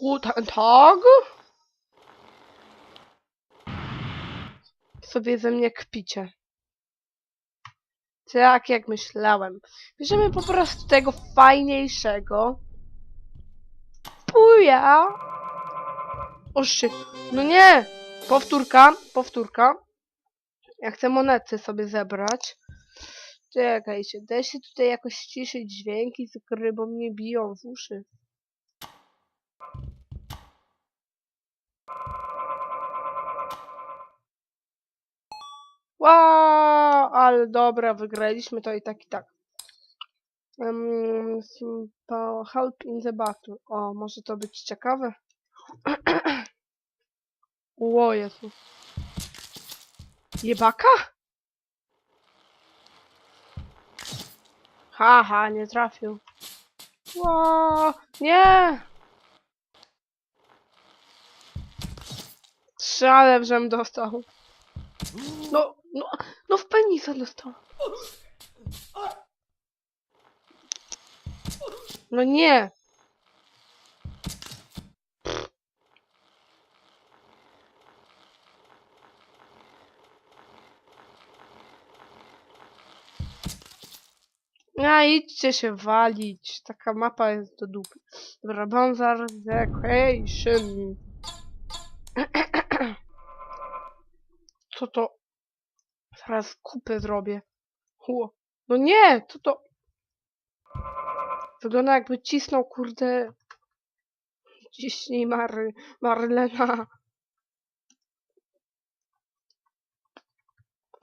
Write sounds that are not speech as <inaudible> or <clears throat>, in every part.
Guten Tag? Sobie ze mnie kpicie. Tak jak myślałem. Bierzemy po prostu tego fajniejszego. Puja! O shit. No nie! Powtórka, powtórka. Ja chcę monety sobie zebrać. Czekajcie, da się tutaj jakoś ściszyć dźwięki z bo mnie biją w uszy. Wow, ale dobra, wygraliśmy to i tak i tak. Um, help in the battle. O, może to być ciekawe? <clears throat> Ło, Jezu. Jebaka? Haha, nie trafił. Ło, nie! Strzałem, żem dostał. No, no, w penisa dostał. No nie. A idźcie się walić. Taka mapa jest do dupy. Dobra, Bonzar Vacation. <clears throat> Co to? Zaraz kupę zrobię. No nie, co to? Wygląda jakby cisnął, kurde. Ciśnij Mary, Marlena.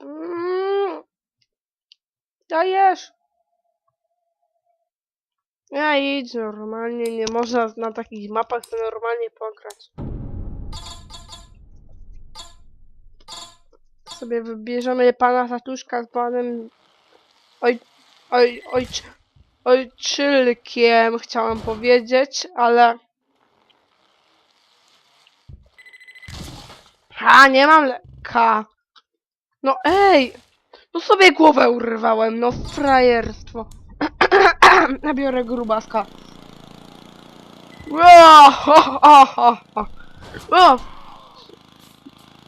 Mm. Dajesz. Ja idź normalnie, nie można na takich mapach to normalnie pograć. Sobie wybierzemy pana tatuszka z panem oj, oj, oj, ojczylkiem, chciałam powiedzieć, ale... Ha, nie mam leka. No ej! No sobie głowę urwałem, no frajerstwo. <clears throat> Nabiorę grubaska. O, o, o, o, o. O,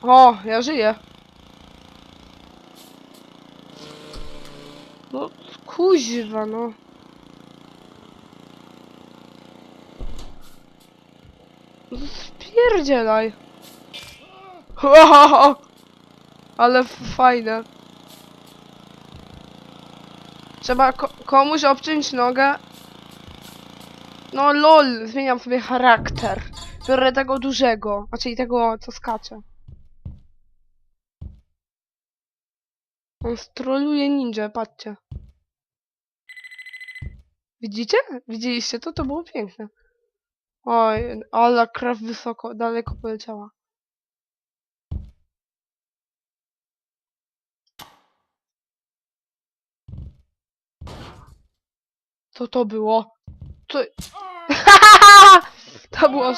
o, ja żyję. No, kuźwa, no. No, Spierdzielaj. <laughs> Ale fajne. Trzeba ko komuś obciąć nogę. No lol, zmieniam sobie charakter. Biorę tego dużego, czyli tego, co skacze. On stroluje ninja, patrzcie. Widzicie? Widzieliście to? To było piękne. Oj, ale krew wysoko, daleko poleciała. Co to było? Co... <laughs> to było...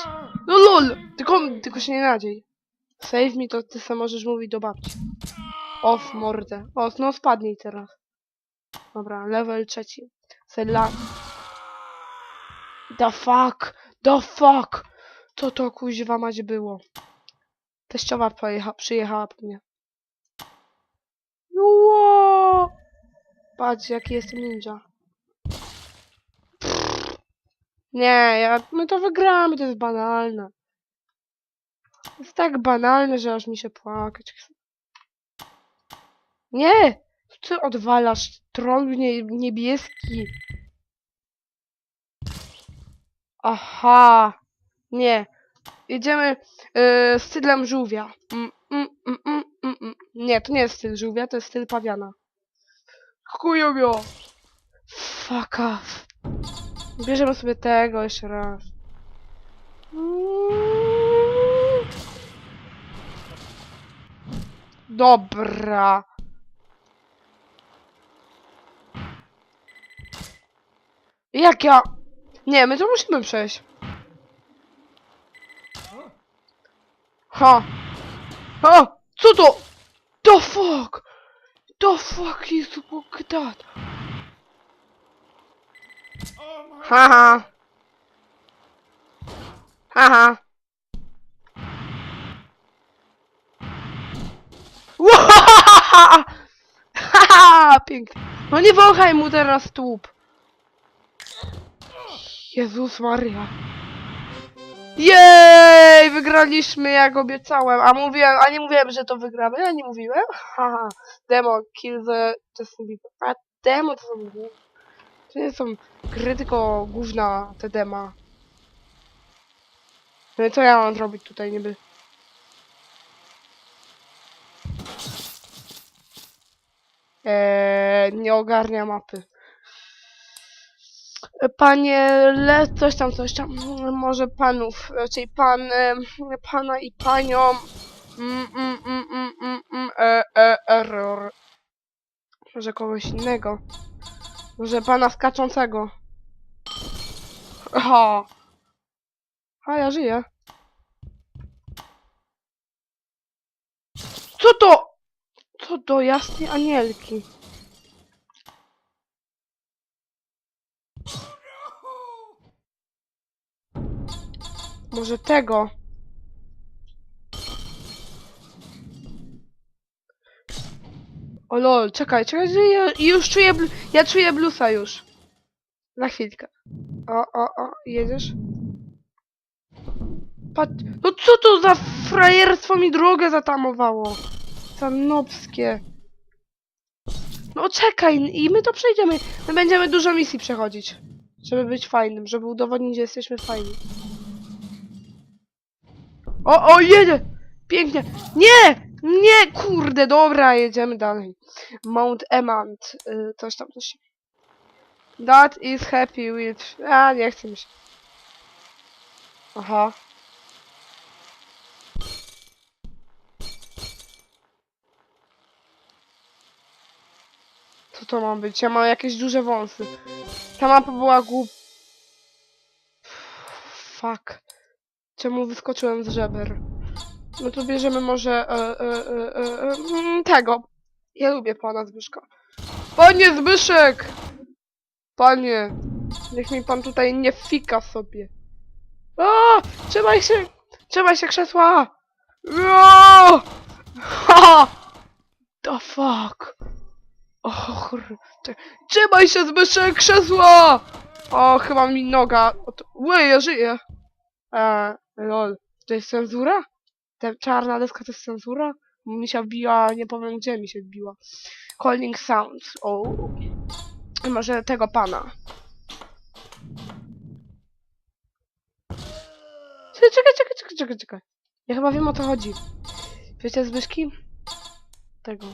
No lol! Tylko, tylko się nie nadziej. Save me to ty sam możesz mówić do babci. Off mordę. O, no spadnij teraz. Dobra, level trzeci. Sela... The fuck! The fuck! Co to kuźwa mać było? Teściowa pojecha, przyjechała po mnie. Ło! Patrz, jaki jestem ninja. Nie, ja, my to wygramy, to jest banalne. To jest tak banalne, że aż mi się płakać. Nie! Ty odwalasz, troll nie, niebieski? Aha! Nie. Jedziemy yy, stylem żółwia. Mm, mm, mm, mm, mm, mm. Nie, to nie jest styl żółwia, to jest styl pawiana. Chujowio! Fuck off. Bierzemy sobie tego jeszcze raz. Mm. Dobra. Jak ja... Nie, my to musimy przejść. Ha. Ha! Co to? The fuck? The fuck is that? Haha. Haha. Haha, <laughs> pięknie. No nie wąchaj mu teraz tłup. Jezus Maria. Jej! Wygraliśmy jak obiecałem. A mówiłem, a nie mówiłem, że to wygramy. Ja nie mówiłem. <laughs> Haha. Demo, kill the Justin Bieber. A demo to są gó- To nie są gry, tylko te dema. No i co ja mam zrobić tutaj niby? Eee, nie ogarnia mapy. Panie Le, coś tam, coś tam, mm, może panów, raczej pan, em, pana i panią, mm, mm, mm, mm, mm, mm, e, e, error. Może kogoś innego. Może pana skaczącego. Aha. A ja żyję. Co to? Co to jasne anielki? Może tego? O lol, czekaj, czekaj, ja już czuję, ja czuję blusa już. Za chwilkę. O, o, o, jedziesz? Patrz, no co to za frajerstwo mi drogę zatamowało? Za nobskie. No czekaj, i my to przejdziemy. My będziemy dużo misji przechodzić. Żeby być fajnym, żeby udowodnić, że jesteśmy fajni. O, o, jedzie! Pięknie! Nie! Nie, kurde, dobra, jedziemy dalej. Mount Emand, y, coś tam, coś. That is happy with... A, nie chcę mi się. Aha. Co to ma być? Ja mam jakieś duże wąsy. Ta mapa była głup... Fuck. Czemu wyskoczyłem z żeber? No to bierzemy może e, e, e, e, mm, tego. Ja lubię pana Zbyszka. Panie Zbyszek! Panie, niech mi pan tutaj nie fika sobie. A! Trzymaj się! Trzymaj się krzesła! A! Ha! The fuck? O, Czek- Trzymaj się Zbyszek krzesła! O, chyba mi noga. O. Ły, ja żyję. Eee, lol. To jest cenzura? Ta czarna deska to jest cenzura? Mi się wbiła, nie powiem gdzie mi się wbiła. Calling sounds. O. Może tego pana. Czekaj, czekaj, czekaj, czekaj, czekaj, czekaj. Ja chyba wiem o co chodzi. Wiecie Zbyszki? Tego.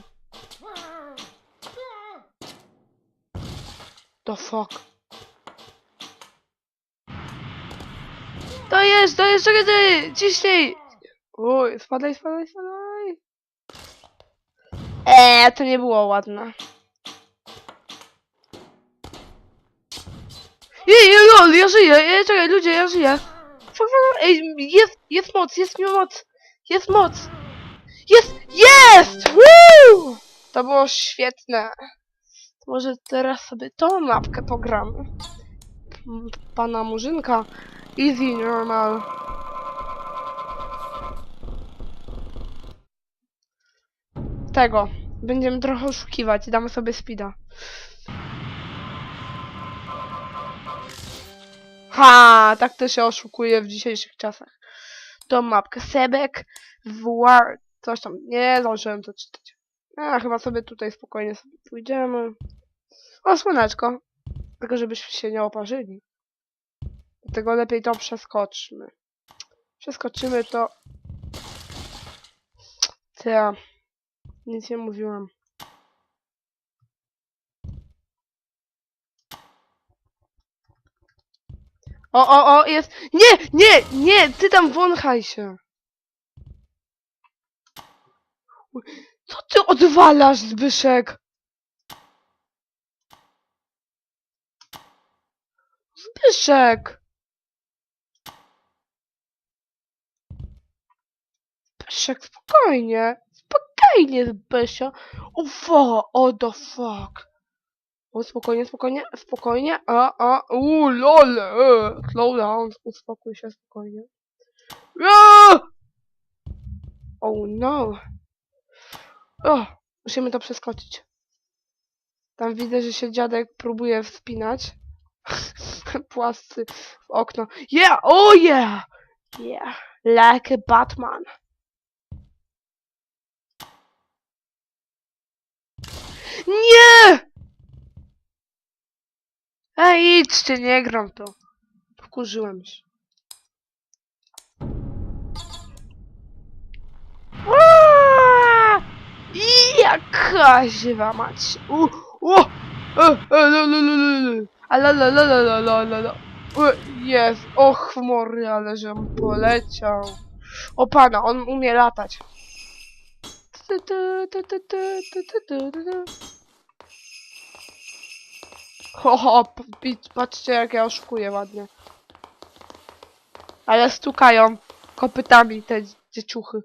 The fuck. To jest, to jest, czekaj, czekaj, ciśnij! Uj, spadaj, spadaj, spadaj. Eee, to nie było ładne. Jej, lol, ja żyję, ej, czekaj, ludzie, ja żyję. Ej, jest, jest moc, jest mi moc, jest moc. Jest, jest! Woo! To było świetne. Może teraz sobie tą mapkę pogramy. Pana Murzynka. Easy, normal. Tego. Będziemy trochę oszukiwać. Damy sobie speeda. Ha! Tak to się oszukuje w dzisiejszych czasach. Tą mapkę. Sebek War. Coś tam. Nie zdążyłem to czytać. A, chyba sobie tutaj spokojnie sobie pójdziemy. O, słoneczko. Tylko żebyśmy się nie oparzyli. Dlatego lepiej to przeskoczmy. Przeskoczymy to. Ja? Nic nie mówiłam. O, o, o, jest. Nie, nie, nie, ty tam wąchaj się. Co ty odwalasz, Zbyszek? Zbyszek! Zbyszek, spokojnie. Spokojnie, Zbysio. O, fo, o, the fuck. O, spokojnie, spokojnie, spokojnie. A, a, u, lol. E, slow down. Uspokój się spokojnie. Aaa! Oh no. O, musimy to przeskoczyć. Tam widzę, że się dziadek próbuje wspinać. <laughs> Płascy w okno. Yeah! Oh yeah! Yeah. Like a Batman. Ej, idźcie, nie gram to. Wkurzyłem się. Jaka ziewa mać. U, u, jest, och mory, ale żem poleciał. O pana, on umie latać. Ho, ho, patrzcie jak ja oszukuję ładnie. Ale stukają kopytami te dzieciuchy.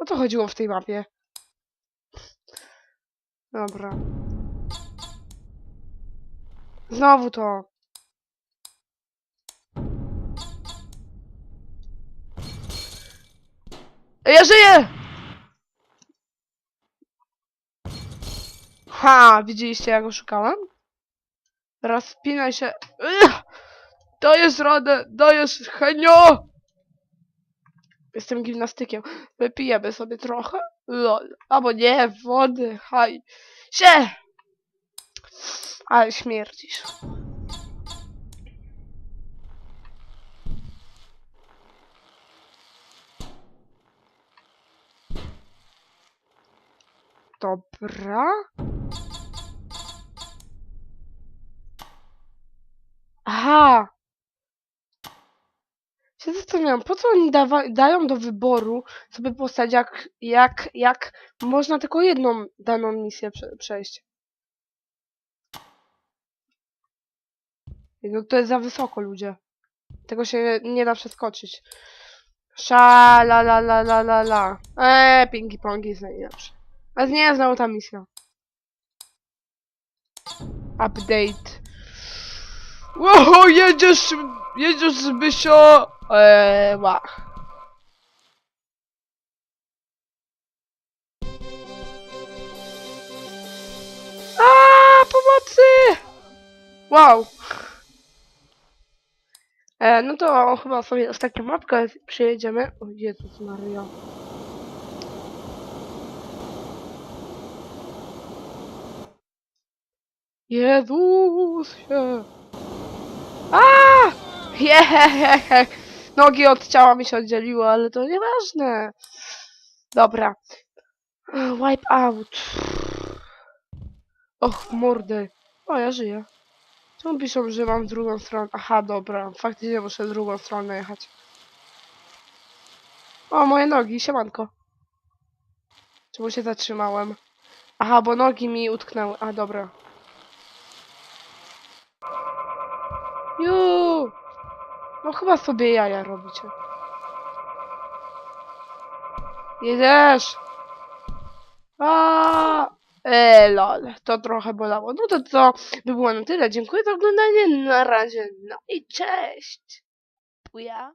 O co chodziło w tej mapie? Dobra. Znowu to. Ja żyję! Ha, widzieliście jak oszukałem? Teraz spinaj się. Ugh! Dajesz radę, dajesz henio! Jestem gimnastykiem. Wypijemy sobie trochę. Lol. Albo nie, wody, haj. Sie! Ale śmierdzisz. Dobra. Aha! Się zastanawiam, po co oni dają do wyboru sobie postać, jak, jak, jak można tylko jedną daną misję prze, przejść. No to jest za wysoko, ludzie. Tego się nie da przeskoczyć. Sza la la la la la la. Eee, pingi pongi jest najlepszy. Ale nie znał ta misja. Update. Wow, jedziesz, jedziesz Zbysio. Eee, ła. A pomocy! Wow. E, no to chyba sobie ostatnią mapkę przejedziemy. O Jezus Maria. Jezusie. A! Jehehehe. Nogi od ciała mi się oddzieliły, ale to nieważne. Dobra. Wipe out. Och, mordy. O, ja żyję. Czemu piszą, że mam drugą stronę? Aha, dobra. Faktycznie muszę drugą stronę jechać. O, moje nogi, siemanko. Czemu się zatrzymałem? Aha, bo nogi mi utknęły. A, dobra. Ju! No chyba sobie jaja robicie. Jedziesz! A! E, lol, to trochę bolało. No to co by było na tyle. Dziękuję za oglądanie. Na razie. No i cześć. Puja.